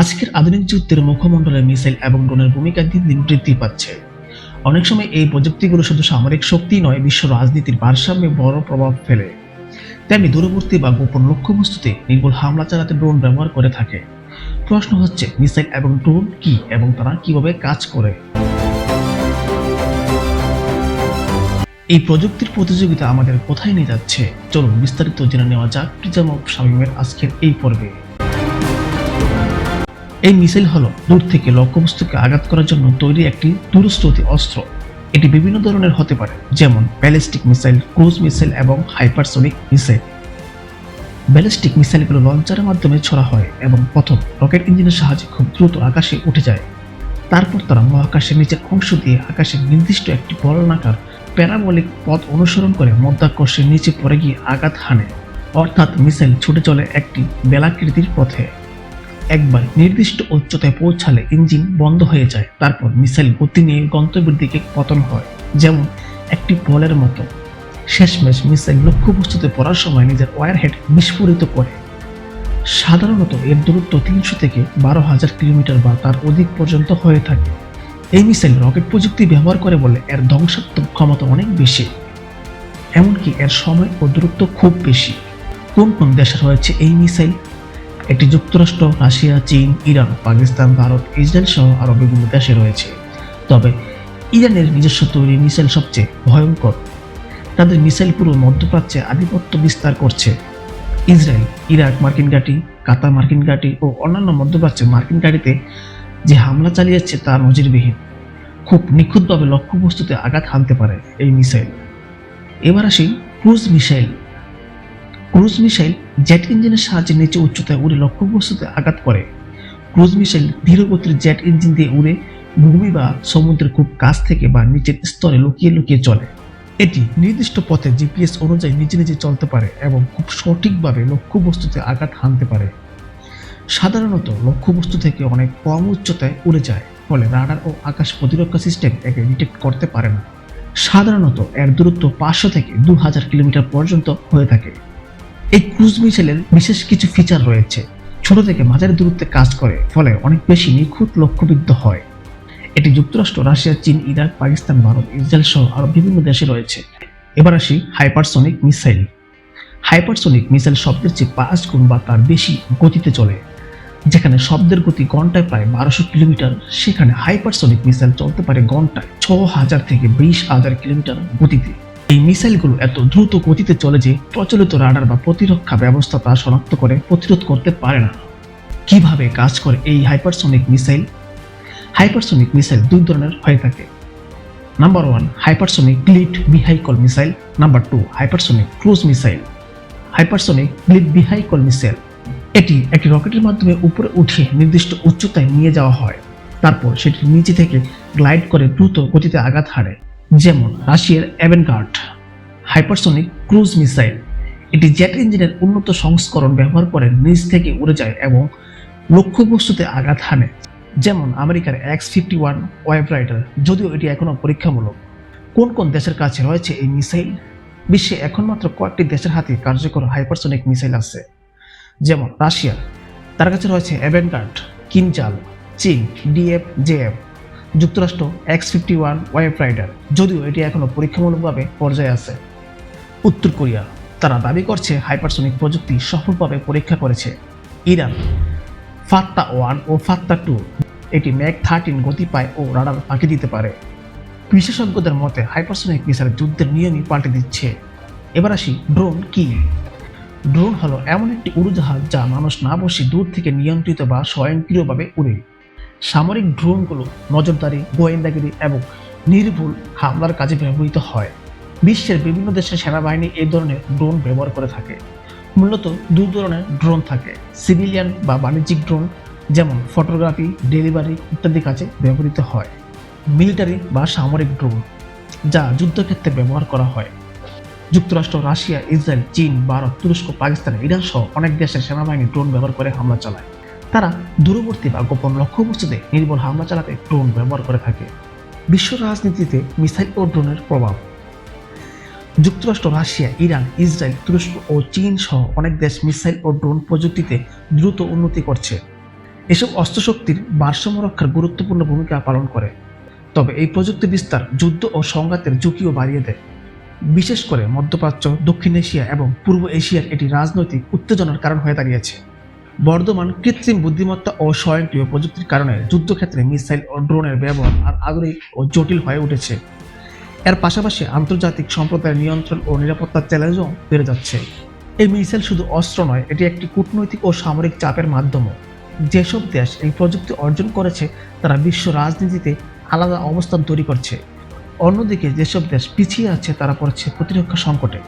আজকের আধুনিক যুদ্ধের মুখমণ্ডলে মিসাইল এবং ড্রোনের ভূমিকা দিন দিন বৃদ্ধি পাচ্ছে। অনেক সময় এই প্রযুক্তিগুলো শুধু সামরিক শক্তি নয়, বিশ্ব রাজনীতির ভারসাম্যে বড় প্রভাব ফেলে। তেমনি দূরবর্তী বা গোপন লক্ষ্যবস্তুতে নির্ভুল হামলা চালাতে ড্রোন ব্যবহার করে থাকে। প্রশ্ন হচ্ছে, মিসাইল এবং ড্রোন কি এবং তারা কীভাবে কাজ করে? এই প্রযুক্তির প্রতিযোগিতা আমাদের কোথায় নিয়ে যাচ্ছে? চলুন বিস্তারিত জেনে নেওয়া যাক। প্রিজম অফ শামীমের আজকের এই পর্বে। এই মিসাইল হলো দূর থেকে লক্ষ্যবস্তুকে আঘাত করার জন্য তৈরি একটি দূরস্রোতী অস্ত্র। এটি বিভিন্ন ধরনের হতে পারে, যেমন ব্যালিস্টিক মিসাইল, ক্রুজ মিসাইল এবং হাইপারসোনিক মিসাইল। ব্যালিস্টিক মিসাইলগুলো লঞ্চারের মাধ্যমে ছড়া হয় এবং প্রথম রকেট ইঞ্জিনের সাহায্যে খুব দ্রুত আকাশে উঠে যায়। তারপর তারা মহাকাশের নিচের অংশ দিয়ে আকাশের নির্দিষ্ট একটি বলনাকার প্যারাবলিক পথ অনুসরণ করে মধ্যাকর্ষের নিচে পড়ে গিয়ে আঘাত হানে। অর্থাৎ মিসাইল ছুটে চলে একটি বেলাকৃতির পথে। একবার নির্দিষ্ট উচ্চতায় পৌঁছালে ইঞ্জিন বন্ধ হয়ে যায়। তারপর মিসাইল গতি নিয়ে গন্তব্যের দিকে পতন হয়। যেমন একটি বলের মতো। শেষমেশ মিসাইল লক্ষ্যবস্তুতে পড়ার সময় নিজের ওয়ারহেড বিস্ফোরিত করে। সাধারণত এর দূরত্ব তিনশো থেকে বারো হাজার কিলোমিটার বা তার অধিক পর্যন্ত হয়ে থাকে। এই মিসাইল রকেট প্রযুক্তি ব্যবহার করে বলে এর ধ্বংসাত্মক ক্ষমতা অনেক বেশি। এমনকি এর সময় ও দূরত্ব খুব বেশি। কোন কোন দেশে রয়েছে এই মিসাইল? এটি যুক্তরাষ্ট্র, রাশিয়া, চীন, ইরান, পাকিস্তান, ভারত, ইসরায়েল সহ আরও বিভিন্ন দেশে রয়েছে। তবে ইরানের নিজস্ব তৈরি মিসাইল সবচেয়ে ভয়ঙ্কর। তাদের মিসাইল পুরো মধ্যপ্রাচ্যে আধিপত্য বিস্তার করছে। ইসরায়েল, ইরাক মার্কিন ঘাঁটি, কাতার মার্কিন ঘাঁটি ও অন্যান্য মধ্যপ্রাচ্যে মার্কিন ঘাঁটিতে যে হামলা চালিয়েছে তা নজিরবিহীন। খুব নিখুঁতভাবে লক্ষ্যবস্তুতে আঘাত হানতে পারে এই মিসাইল। এবার আসি cruise missile. Cruise missile jet ইঞ্জিনের সাহায্যে নিচে উচ্চতায় উড়ে লক্ষ্যবস্তুতে আঘাত করে। ক্রুজ মিসাইল ধীরগতির জেট ইঞ্জিন দিয়ে উড়ে ভূমি বা সমুদ্রের খুব কাছ থেকে বা নিচের স্তরে লুকিয়ে লুকিয়ে চলে। এটি নির্দিষ্ট পথে জিপিএস অনুযায়ী নিজে নিজে চলতে পারে এবং খুব সঠিকভাবে লক্ষ্যবস্তুতে আঘাত হানতে পারে। সাধারণত লক্ষ্যবস্তু থেকে অনেক কম উচ্চতায় উড়ে যায়, ফলে রাডার ও আকাশ প্রতিরক্ষা সিস্টেম একে ডিটেক্ট করতে পারে না। সাধারণত এর দূরত্ব পাঁচশো থেকে দু হাজার কিলোমিটার পর্যন্ত হয়ে থাকে। এই ক্রুজ মিসাইলের বিশেষ কিছু ফিচার রয়েছে। ছোট থেকে মাঝারি দূরত্বে কাজ করে, ফলে অনেক বেশি নিখুঁত লক্ষ্যবিদ্ধ হয়। এটি যুক্তরাষ্ট্র, রাশিয়া, চীন, ইরাক, পাকিস্তান, ভারত, ইসরায়েল সহ আরও বিভিন্ন দেশে রয়েছে। এবার আসি হাইপারসোনিক মিসাইল। হাইপারসোনিক মিসাইল শব্দের চেয়ে পাঁচ গুণ বা তার বেশি গতিতে চলে, যেখানে শব্দের গতি ঘন্টায় প্রায় বারোশো কিলোমিটার। সেখানে হাইপারসোনিক মিসাইল চলতে পারে ঘন্টায় ছ হাজার থেকে বিশ হাজার কিলোমিটার গতিতে। এই মিসাইলগুলো এত দ্রুত গতিতে চলে যে প্রচলিত রাডার বা প্রতিরক্ষা ব্যবস্থা তা শনাক্ত করে প্রতিরোধ করতে পারে না। কীভাবে কাজ করে এই হাইপারসোনিক মিসাইল? হাইপারসোনিক মিসাইল দুই ধরনের হয়ে থাকে। Number one, hypersonic glide vehicle missile. Number two, hypersonic cruise missile. Hypersonic glide vehicle missile. এটি একটি রকেটের মাধ্যমে উপরে উঠে নির্দিষ্ট উচ্চতায় নিয়ে যাওয়া হয়। তারপর সেটি নিচে থেকে গ্লাইড করে দ্রুত গতিতে আঘাত হারে যেমন রাশিয়ার অ্যাভেনগার্ড হাইপারসোনিক ক্রুজ মিসাইল এটি জেট ইঞ্জিনের উন্নত সংস্করণ ব্যবহার করে নিচ থেকে উড়ে যায় এবং লক্ষ্যবস্তুতে আঘাত হানে। যেমন আমেরিকার X fifty one wave rider যদিও এটি এখনও পরীক্ষামূলক। কোন কোন দেশের কাছে রয়েছে এই মিসাইল বিশ্বে এখন মাত্র কয়েকটি দেশের হাতে কার্যকর হাইপারসোনিক মিসাইল আছে। যেমন রাশিয়া তার কাছে রয়েছে অ্যাভেনগার্ড কিনজাল চীন ডিএফ জেএফ যুক্তরাষ্ট্র X fifty one wave rider যদিও এটি এখনও পরীক্ষামূলকভাবে পর্যায়ে আছে। উত্তর কোরিয়া, তারা দাবি করছে হাইপারসোনিক প্রযুক্তি সফলভাবে পরীক্ষা করেছে। ইরান, ফাত্তা ওয়ান ও ফাত্তা টু, এটি ম্যাক থার্টিন গতি পায় ও রাডার ফাঁকি দিতে পারে। বিশেষজ্ঞদের মতে, হাইপারসোনিক মিসাইল যুদ্ধের নিয়মই পাল্টে দিচ্ছে। এবার আসি ড্রোন কি? ড্রোন হলো এমন একটি উড়োজাহাজ যা মানুষ না বসে দূর থেকে নিয়ন্ত্রিত বা স্বয়ংক্রিয়ভাবে উড়ে। সামরিক ড্রোনগুলো নজরদারি, গোয়েন্দাগিরি এবং নির্ভুল হামলার কাজে ব্যবহৃত হয়। বিশ্বের বিভিন্ন দেশের সেনাবাহিনী এই ধরনের ড্রোন ব্যবহার করে থাকে। মূলত দু ধরনের ড্রোন থাকে। সিভিলিয়ান বা বাণিজ্যিক ড্রোন যেমন ফটোগ্রাফি, ডেলিভারি ইত্যাদি কাজে ব্যবহৃত হয়। মিলিটারি বা সামরিক ড্রোন যা যুদ্ধক্ষেত্রে ব্যবহার করা হয়। যুক্তরাষ্ট্র, রাশিয়া, ইসরায়েল, চীন, ভারত, তুরস্ক, পাকিস্তান, ইরান সহ অনেক দেশের সেনাবাহিনী ড্রোন ব্যবহার করে হামলা চালায়। তারা দূরবর্তী বা গোপন লক্ষ্যবস্তুতে নির্ভুল হামলা চালাতে ড্রোন ব্যবহার করে থাকে। বিশ্ব রাজনীতিতে মিসাইল ও ড্রোনের প্রভাব। যুক্তরাষ্ট্র, রাশিয়া, ইরান, ইসরায়েল, তুরস্ক ও চীন সহ অনেক দেশ মিসাইল ও ড্রোন প্রযুক্তিতে দ্রুত উন্নতি করছে। এসব অস্ত্রশক্তির ভারসাম্য রক্ষার গুরুত্বপূর্ণ ভূমিকা পালন করে। তবে এই প্রযুক্তি বিস্তার, যুদ্ধ ও সংঘাতের ঝুঁকিও বাড়িয়ে দেয়। বিশেষ করে মধ্যপ্রাচ্য, দক্ষিণ এশিয়া এবং পূর্ব এশিয়ার এটি রাজনৈতিক উত্তেজনার কারণ হয়ে দাঁড়িয়েছে। বর্ধমান কৃত্রিম বুদ্ধিমত্তা ও স্বয়ংক্রিয় প্রযুক্তির কারণে যুদ্ধক্ষেত্রে মিসাইল ও ড্রোনের ব্যবহার আর আধুনিক ও জটিল হয়ে উঠেছে। এর পাশাপাশি আন্তর্জাতিক সম্প্রদায়ের নিয়ন্ত্রণ ও নিরাপত্তার চ্যালেঞ্জও বেড়ে যাচ্ছে। এই মিসাইল শুধু অস্ত্র নয়, এটি একটি কূটনৈতিক ও সামরিক চাপের মাধ্যমও। যেসব দেশ এই প্রযুক্তি অর্জন করেছে, তারা বিশ্ব রাজনীতিতে আলাদা অবস্থান তৈরি করছে। অন্যদিকে যেসব দেশ পিছিয়ে আছে, তারা পড়ছে প্রতিরক্ষা সংকটে,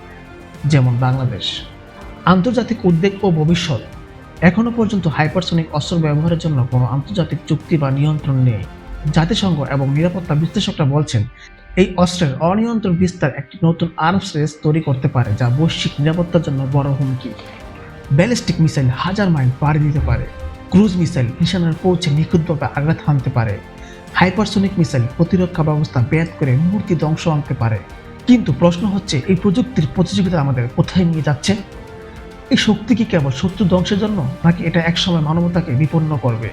যেমন বাংলাদেশ। আন্তর্জাতিক উদ্বেগ ও ভবিষ্যৎ এখনও পর্যন্ত হাইপারসনিক অস্ত্র ব্যবহারের জন্য কোনো আন্তর্জাতিক চুক্তি বা নিয়ন্ত্রণ নেই। জাতিসংঘ এবং নিরাপত্তা বিশ্লেষকরা বলছেন, এই অস্ত্রের অনিয়ন্ত্রণ বিস্তার একটি নতুন আর্মস রেস তৈরি করতে পারে, যা বৈশ্বিক নিরাপত্তার জন্য বড় হুমকি। ব্যালিস্টিক মিসাইল হাজার মাইল পাড়ি দিতে পারে, ক্রুজ মিসাইল নিশানার পৌঁছে নিখুঁতভাবে আঘাত হানতে পারে, হাইপারসনিক মিসাইল প্রতিরক্ষা ব্যবস্থা ব্যাত করে মূর্তি ধ্বংস আনতে পারে। কিন্তু প্রশ্ন হচ্ছে, এই প্রযুক্তির প্রতিযোগিতা আমাদের কোথায় নিয়ে যাচ্ছে? এই শক্তি কি কেবল শত্রু ধ্বংসের জন্য, নাকি এটা একসময় মানবতাকে বিপন্ন করবে?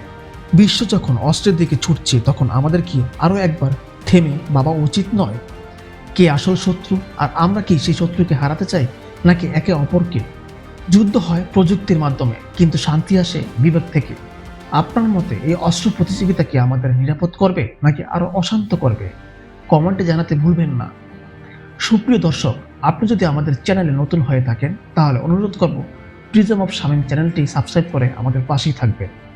বিশ্ব যখন অস্ত্রের দিকে ছুটছে, তখন আমাদের কি আরও একবার থেমে ভাবা উচিত নয়? কে আসল শত্রু আর আমরা কি সেই শত্রুকে হারাতে চাই, নাকি একে অপরকে? যুদ্ধ হয় প্রযুক্তির মাধ্যমে, কিন্তু শান্তি আসে বিবেক থেকে। আপনার মতে এই অস্ত্র প্রতিযোগিতা কি আমাদের নিরাপদ করবে, নাকি আরও অশান্ত করবে? কমেন্টে জানাতে ভুলবেন না। সুপ্রিয় দর্শক আপনি যদি আমাদের চ্যানেলে নতুন হয়ে থাকেন, তাহলে অনুরোধ করব প্রিজম অফ শামীম চ্যানেলটি সাবস্ক্রাইব করে আমাদের পাশেই থাকবেন।